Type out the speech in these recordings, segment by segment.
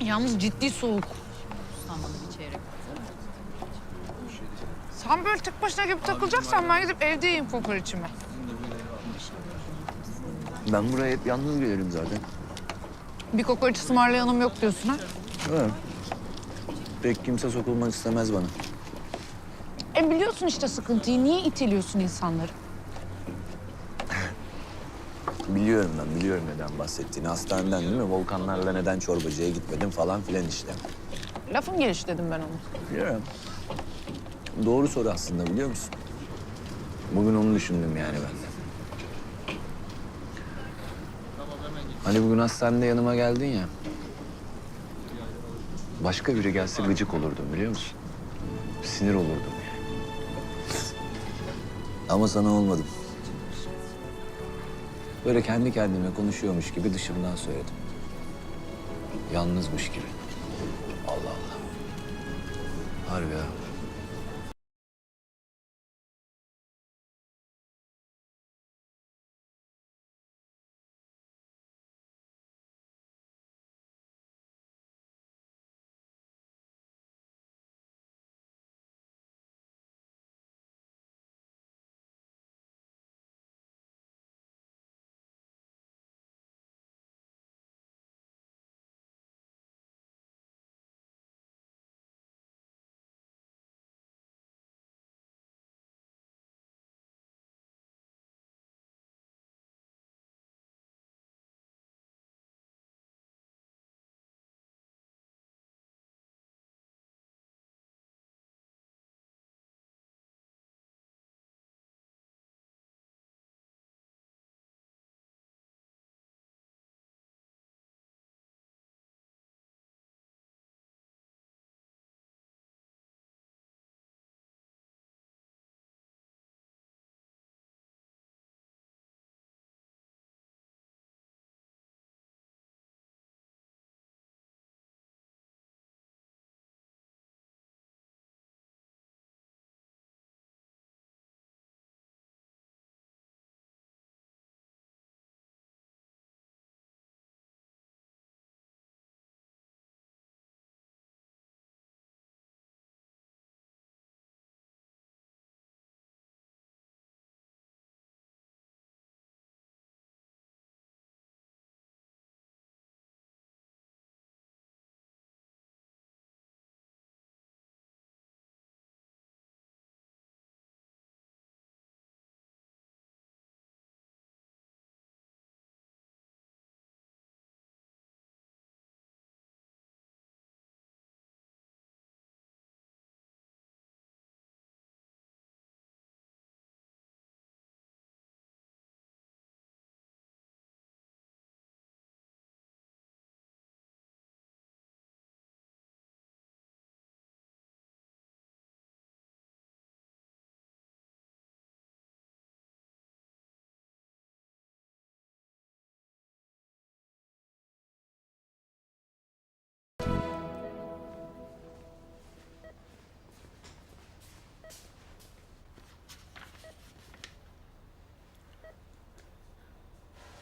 Yalnız ciddi soğuk. Sanmadı bir çeyrek. Sen böyle tek başına gibi takılacaksan ben gidip evde yiyeyim kokoreçimi. Ben buraya hep yalnız gelirim zaten. Bir kokoreç ısmarlayanım yok diyorsun ha? Evet. Pek kimse sokulmak istemez bana. E biliyorsun işte sıkıntıyı. Niye iteliyorsun insanları? Biliyorum ben, biliyorum neden bahsettiğini. Hastaneden değil mi? Volkanlarla neden çorbacıya gitmedim falan filan işte. Lafın gelişi dedim ben onu. Biliyorum. Doğru soru aslında biliyor musun? Bugün onu düşündüm yani ben de. Hani bugün hastanede yanıma geldin ya. Başka biri gelse gıcık olurdum biliyor musun? Sinir olurdum yani. Ama sana olmadım. Böyle kendi kendime konuşuyormuş gibi dışımdan söyledim. Yalnızmış gibi. Allah Allah. Harbi ya.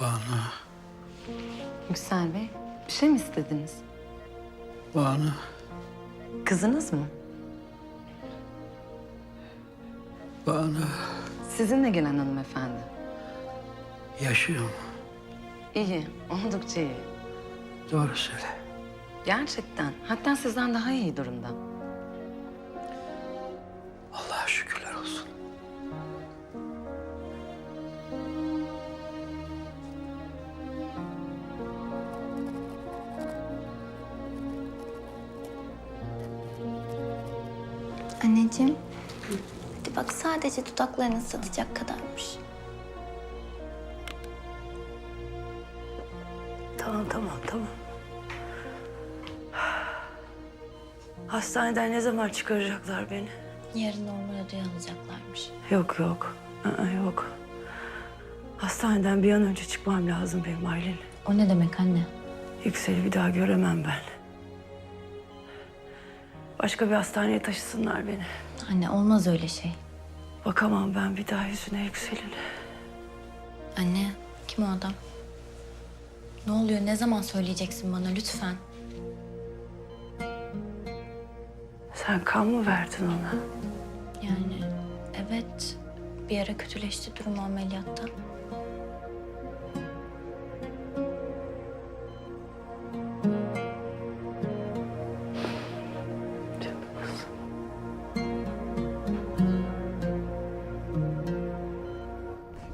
Banu, Yüksel Bey, bir şey mi istediniz? Banu. Kızınız mı? Banu Sizinle gelen hanımefendi. yaşıyor mu? İyi, oldukça iyi. Doğru söyle. Gerçekten, hatta sizden daha iyi durumda. Anneciğim. Hadi bak sadece dudaklarını ıslatacak kadarmış. Tamam tamam tamam. Hastaneden ne zaman çıkaracaklar beni? Yarın normal odaya alacaklarmış. Yok yok. Aa, yok. Hastaneden bir an önce çıkmam lazım benim Aylin. O ne demek anne? Yüksel'i bir daha göremem ben. Başka bir hastaneye taşısınlar beni. Anne olmaz öyle şey. Bakamam ben bir daha yüzüne Yüksel'in. Anne kim o adam? Ne oluyor ne zaman söyleyeceksin bana lütfen? Sen kan mı verdin ona? Yani evet bir ara kötüleşti durum ameliyatta.